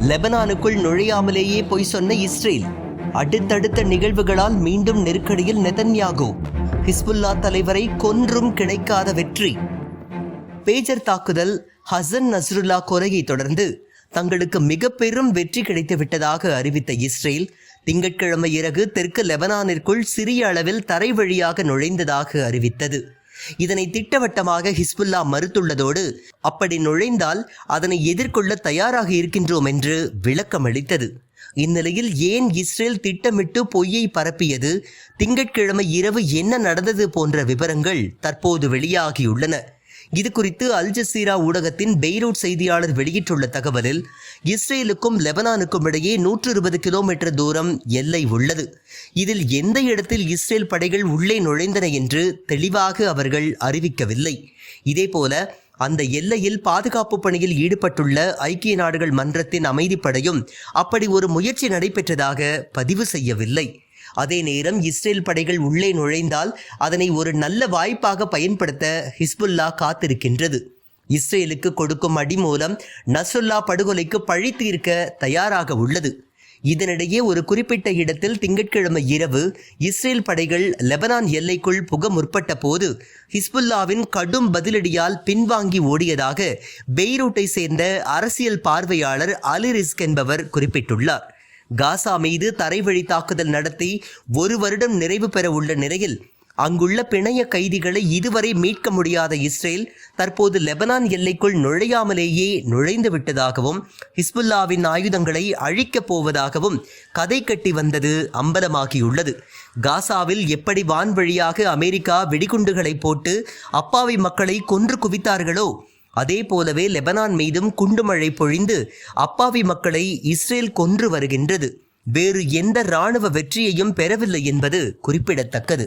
லெபனானுக்குள் நுழையாமலேயே பொய் சொன்ன இஸ்ரேல். அடுத்தடுத்த நிகழ்வுகளால் மீண்டும் நெருக்கடியில் நெதன்யாகு. ஹிஸ்புல்லா தலைவரை கொன்றும் கிடைக்காத வெற்றி. பேஜர் தாக்குதல் ஹசன் நஸ்ருல்லா கொலையை தொடர்ந்து தங்களுக்கு மிக பெரும் வெற்றி கிடைத்து விட்டதாக அறிவித்த இஸ்ரேல் திங்கட்கிழமை இறகு தெற்கு லெபனானிற்குள் சிறிய அளவில் தரை வழியாக நுழைந்ததாக அறிவித்தது. இதனை திட்டவட்டமாக ஹிஸ்புல்லா மறுத்துள்ளதோடு அப்படி நுழைந்தால் அதனை எதிர்கொள்ள தயாராக இருக்கின்றோம் என்று விளக்கமளித்தது இந்நிலையில் ஏன் இஸ்ரேல் திட்டமிட்டு பொய்யை பரப்பியது? திங்கட்கிழமை இரவு என்ன நடந்தது போன்ற விவரங்கள் தற்போது வெளியாகியுள்ளன. இது குறித்து அல் ஜசீரா ஊடகத்தின் பெய்ரூட் செய்தியாளர் வெளியிட்டுள்ள தகவலில் இஸ்ரேலுக்கும் லெபனானுக்கும் இடையே நூற்று இருபது கிலோமீட்டர் தூரம் எல்லை உள்ளது. இதில் எந்த இடத்தில் இஸ்ரேல் படைகள் உள்ளே நுழைந்தன என்று தெளிவாக அவர்கள் அறிவிக்கவில்லை. இதேபோல அந்த எல்லையில் பாதுகாப்பு பணியில் ஈடுபட்டுள்ள ஐக்கிய நாடுகள் மன்றத்தின் அமைதிப்படையும் அப்படி ஒரு முயற்சி நடைபெற்றதாக பதிவு செய்யவில்லை. அதே நேரம் இஸ்ரேல் படைகள் உள்ளே நுழைந்தால் அதனை ஒரு நல்ல வாய்ப்பாக பயன்படுத்த ஹிஸ்புல்லா காத்திருக்கின்றது. இஸ்ரேலுக்கு கொடுக்கும் அடி மூலம் நசுல்லா படுகொலைக்கு பழி தீர்க்க தயாராக உள்ளது. இதனிடையே ஒரு குறிப்பிட்ட இடத்தில் திங்கட்கிழமை இரவு இஸ்ரேல் படைகள் லெபனான் எல்லைக்குள் புக முற்பட்ட போது ஹிஸ்புல்லாவின் கடும் பதிலடியால் பின்வாங்கி ஓடியதாக பெய்ரூட்டை சேர்ந்த அரசியல் பார்வையாளர் அலி ரிஸ்க் என்பவர் குறிப்பிட்டுள்ளார். காசா மீது தரைவழி தாக்குதல் நடத்தி ஒரு வருடம் நிறைவு பெற உள்ள நிலையில் அங்குள்ள பிணைய கைதிகளை இதுவரை மீட்க முடியாத இஸ்ரேல் தற்போது லெபனான் எல்லைக்குள் நுழையாமலேயே நுழைந்து விட்டதாகவும் ஹிஸ்புல்லாவின் ஆயுதங்களை அழிக்கப் போவதாகவும் கதை கட்டி வந்தது அம்பலமாகியுள்ளது. காசாவில் எப்படி வான்வழியாக அமெரிக்கா வெடிகுண்டுகளை போட்டு அப்பாவி மக்களை கொன்று குவித்தார்களோ அதே போலவே லெபனான் மீதும் குண்டுமழை பொழிந்து அப்பாவி மக்களை இஸ்ரேல் கொன்று வருகின்றது. வேறு எந்த இராணுவ வெற்றியையும் பெறவில்லை என்பது குறிப்பிடத்தக்கது.